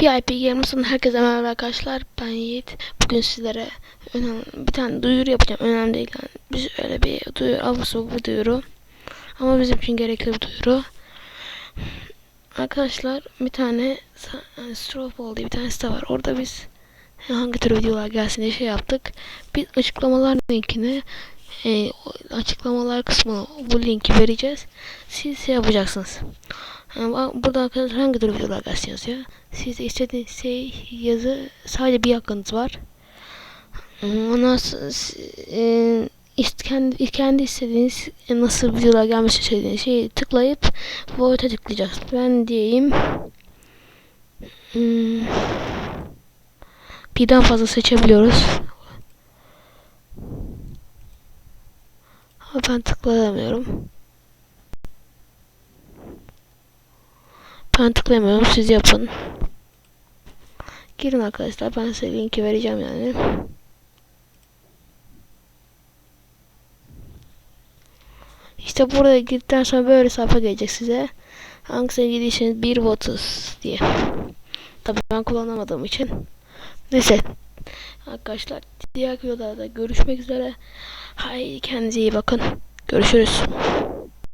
VIP Gamers'ın herkese merhaba arkadaşlar. Ben Yiğit. Bugün sizlere önemli, bir tane duyuru yapacağım. Önemli değil yani. Biz öyle bir duyuru, avlusu bir duyuru. Ama bizim için gerekli bir duyuru. Arkadaşlar bir tane sa- Stropol diye bir tane site var. Orada biz hangi tür videolar gelsin diye şey yaptık. Biz açıklamalar linkini e, açıklamalar kısmına bu linki vereceğiz. Siz şey yapacaksınız. Bu- burada arkadaşlar hangi tür videolar gelsin yazıyor. Siz de istediğiniz şey yazı sadece bir hakkınız var. S- e, kendi, kendi istediğiniz e, nasıl videolar gelmesi istediğiniz şeyi tıklayıp vote'a tıklayacaksınız. Ben diyeyim hmm, birden fazla seçebiliyoruz. Ama ben tıklayamıyorum. Ben tıklayamıyorum. Siz yapın. Girin arkadaşlar. Ben size linki vereceğim yani. İşte burada girdikten sonra böyle sayfa gelecek size. Hangisine girdiyseniz bir votus diye. Tabii ben kullanamadığım için. Neyse. Arkadaşlar diğer videolarda görüşmek üzere. Haydi kendinize iyi bakın. Görüşürüz.